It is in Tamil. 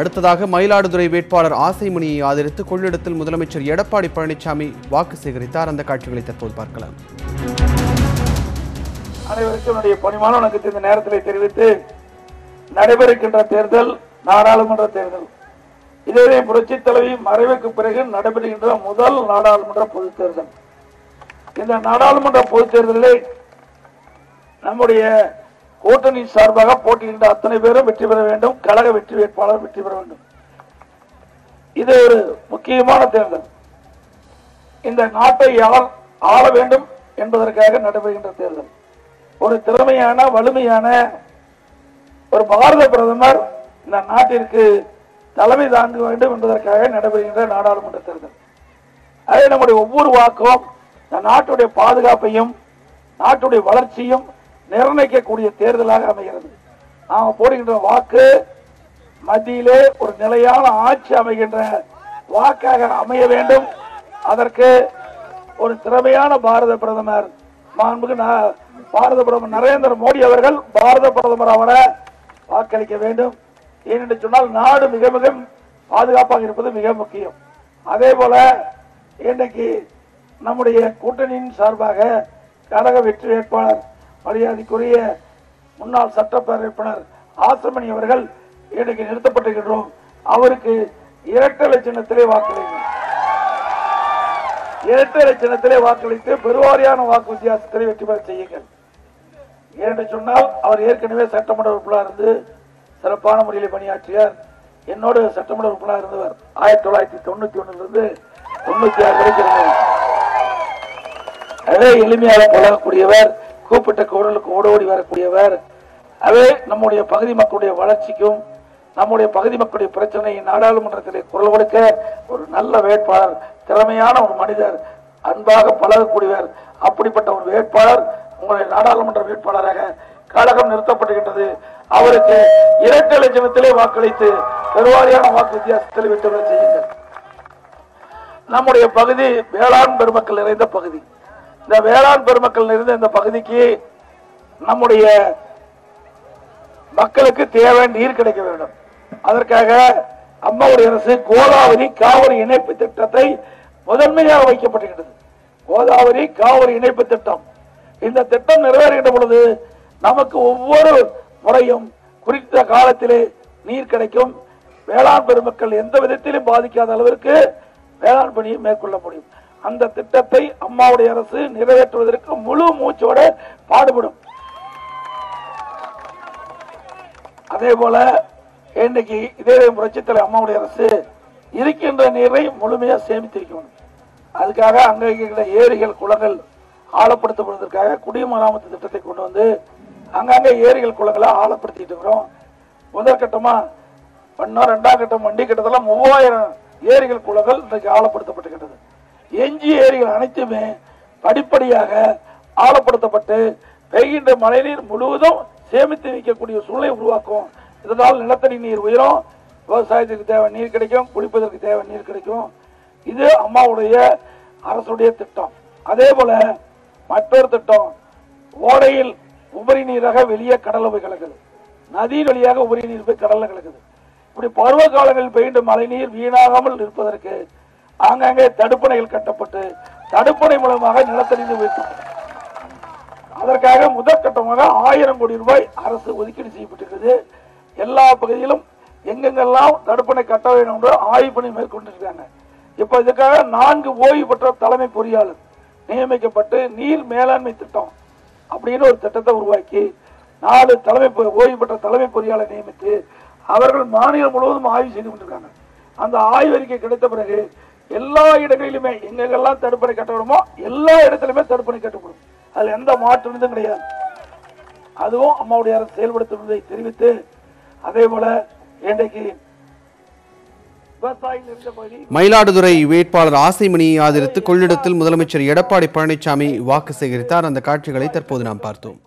அடுத்ததாக மயிலாடுதுறை வேட்பாளர் ஆசைமணியை ஆதரித்து கொள்ளிடத்தில் முதலமைச்சர் எடப்பாடி பழனிசாமி வாக்கு சேகரித்தார். அந்த காட்சிகளை தற்போது பார்க்கலாம். அனைவருக்கும் என்னுடைய பணிமான வணக்கத்தை இந்த நேரத்தில் தெரிவித்து நடைபெறுகின்ற தேர்தல் நாடாளுமன்ற தேர்தல். இதுவரை புரட்சி தலைவி மறைவுக்கு பிறகு நடைபெறுகின்ற முதல் நாடாளுமன்ற பொது தேர்தல். இந்த நாடாளுமன்ற பொது தேர்தலில் நம்முடைய கூட்டணி சார்பாக போட்டியிட்ட அத்தனை பேரும் வெற்றி பெற வேண்டும். கழக வெற்றி வேட்பாளர் வெற்றி பெற வேண்டும். இது ஒரு முக்கியமான தேர்தல். இந்த நாட்டை யார் ஆள வேண்டும் என்பதற்காக நடைபெறுகின்ற தேர்தல். ஒரு திறமையான வலிமையான ஒரு பாரத பிரதமர் இந்த நாட்டிற்கு தலைமை தாங்க வேண்டும் என்பதற்காக நடைபெறுகின்ற நாடாளுமன்ற தேர்தல். அதே நம்முடைய ஒவ்வொரு வாக்கும் இந்த நாட்டுடைய பாதுகாப்பையும் நாட்டுடைய வளர்ச்சியும் நிர்ணயிக்கக்கூடிய தேர்தலாக அமைகிறது. நாம் போடுகின்ற வாக்கு மத்தியிலே ஒரு நிலையான ஆட்சி அமைகின்ற வாக்காக அமைய வேண்டும். அதற்கு ஒரு திறமையான பாரத பிரதமர் மாண்புக்கு பாரத பிரதமர் நரேந்திர மோடி அவர்கள் பாரத பிரதமர் அவரை வாக்களிக்க வேண்டும். ஏனென்று சொன்னால் நாடு மிக மிக பாதுகாப்பாக இருப்பது மிக முக்கியம். அதே போல இன்றைக்கு நம்முடைய கூட்டணியின் சார்பாக கழக வெற்றி வேட்பாளர் மரியாதைக்குரிய முன்னாள் சட்டப்பேரவை உறுப்பினர் ஆசிரமணி அவர்கள் இன்றைக்கு நிறுத்தப்பட்டிருக்கின்றோம். அவருக்கு இரட்டை சின்னத்திலே வாக்களிங்க இரட்டை சின்னத்திலே வாக்களித்து பெருவாரியான வாக்கு வித்தியாசத்திலே வெற்றி பெற செய்யுங்கள். ஏனென்று சொன்னால் அவர் ஏற்கனவே சட்டமன்ற உறுப்பினர் இருந்து சிறப்பான முறையில் பணியாற்றியார். என்னோட சட்டமன்ற உறுப்பினர் இருந்தவர் ஆயிரத்தி தொள்ளாயிரத்தி தொண்ணூத்தி ஒண்ணுல இருந்து தொண்ணூத்தி ஆறு வரைக்கும் அதே எளிமையாக பழகக்கூடியவர் கூப்பிட்ட குரலுக்கு ஓடோடி வரக்கூடியவர். அதே நம்முடைய பகுதி மக்களுடைய வளர்ச்சிக்கும் நம்முடைய பகுதி மக்களுடைய பிரச்சனை நாடாளுமன்றத்திலே குரல் கொடுக்க ஒரு நல்ல வேட்பாளர் திறமையான ஒரு மனிதர் அன்பாக பழகக்கூடியவர் அப்படிப்பட்ட ஒரு வேட்பாளர் உங்களுடைய நாடாளுமன்ற வேட்பாளராக கழகம் நிறுத்தப்படுகின்றது அவருக்கு இரண்டு லட்சத்திலே வாக்களித்து பெருவாரியான வாக்கு வித்தியாசத்தில் வெற்றி செய்யுங்கள். நம்முடைய பகுதி வேளாண் பெருமக்கள் நிறைந்த பகுதி. இந்த வேளாண் பெருமக்கள் இருந்த இந்த பகுதிக்கு நம்முடைய மக்களுக்கு தேவை நீர் கிடைக்க வேண்டும். அதற்காக அம்மாவுடைய அரசு கோதாவரி காவிரி இணைப்பு திட்டத்தை முதன்மையாக வைக்கப்பட்டுகிறது கோதாவரி காவிரி இணைப்பு திட்டம். இந்த திட்டம் நிறைவேறுகின்ற பொழுது நமக்கு ஒவ்வொரு முறையும் குறித்த காலத்திலே நீர் கிடைக்கும். வேளாண் பெருமக்கள் எந்த விதத்திலும் பாதிக்காத அளவிற்கு வேளாண் பணியை மேற்கொள்ள முடியும். அந்த திட்டத்தை அம்மாவுடைய அரசு நிறைவேற்றுவதற்கு முழு மூச்சோட பாடுபடும். அதே போல இன்னைக்கு இதே புரட்சித்தலை அம்மாவுடைய அரசு இருக்கின்ற நீரை முழுமையா சேமித்து வைக்கணும் அதுக்காக அங்க இருக்கிற ஏரிகள் குளங்கள் ஆழப்படுத்தப்படுவதற்காக குடிமராமத்து திட்டத்தை கொண்டு வந்து அங்கங்கே ஏரிகள் குளங்களை ஆழப்படுத்திட்டு இருக்கிறோம். முதற்கட்டமா பண்ணோம் ரெண்டாம் கட்டம் வண்டி கட்டத்துல மூவாயிரம் ஏரிகள் குளங்கள் இன்றைக்கு ஆழப்படுத்தப்பட்டு எஞ்சிய ஏரிகள் அனைத்துமே படிப்படியாக ஆழப்படுத்தப்பட்டு பெய்கின்ற மழைநீர் முழுவதும் சேமித்து வைக்கக்கூடிய சூழலை உருவாக்கும். இதனால் நிலத்தடி நீர் உயரும் விவசாயத்திற்கு தேவை நீர் கிடைக்கும் குடிப்பதற்கு தேவை நீர் கிடைக்கும். இது அம்மாவுடைய அரசுடைய திட்டம். அதே போல மற்றொரு திட்டம் ஓடையில் உபரி நீராக வெளியே கடல போய் கலக்குது. நதியின் வழியாக உபரி நீர் போய் கடல்ல கலக்குது. இப்படி பருவ காலங்களில் பெய்கின்ற மழை நீர் வீணாகாமல் இருப்பதற்கு ஆங்காங்கே தடுப்பணைகள் கட்டப்பட்டு தடுப்பணை மூலமாக நிலத்தடிந்து வைத்தோம் அதற்காக முதற்கட்டமாக ஆயிரம் கோடி ரூபாய் அரசு ஒதுக்கீடு செய்யப்பட்டிருக்கிறது. எல்லா பகுதியிலும் எங்கெங்கெல்லாம் தடுப்பணை கட்ட வேண்டும் என்று ஆய்வு பணி மேற்கொண்டிருக்காங்க இப்ப இதுக்காக நான்கு ஓய்வு பெற்ற தலைமை பொறியாளர் நியமிக்கப்பட்டு நீர் மேலாண்மை திட்டம் அப்படின்னு ஒரு திட்டத்தை உருவாக்கி நாலு தலைமை ஓய்வு பெற்ற தலைமை பொறியாளர் நியமித்து அவர்கள் மாநிலம் முழுவதும் ஆய்வு செய்து கொண்டிருக்காங்க. அந்த ஆய்வறிக்கை கிடைத்த பிறகு எல்லா இடங்களிலுமே எங்கெங்கெல்லாம் தடுப்பணை கட்டப்படுமோ எல்லா இடத்திலுமே தடுப்பணை கட்டப்படும். அதுல எந்த மாற்றமும் கிடையாது. அதுவும் அம்மாவுடைய அரசு செயல்படுத்துவதை தெரிவித்து அதே போல இன்றைக்கு மயிலாடுதுறை வேட்பாளர் ஆசைமணியை ஆதரித்து கொள்ளிடத்தில் முதலமைச்சர் எடப்பாடி பழனிசாமி வாக்கு சேகரித்தார். அந்த காட்சிகளை தற்போது நாம் பார்த்தோம்.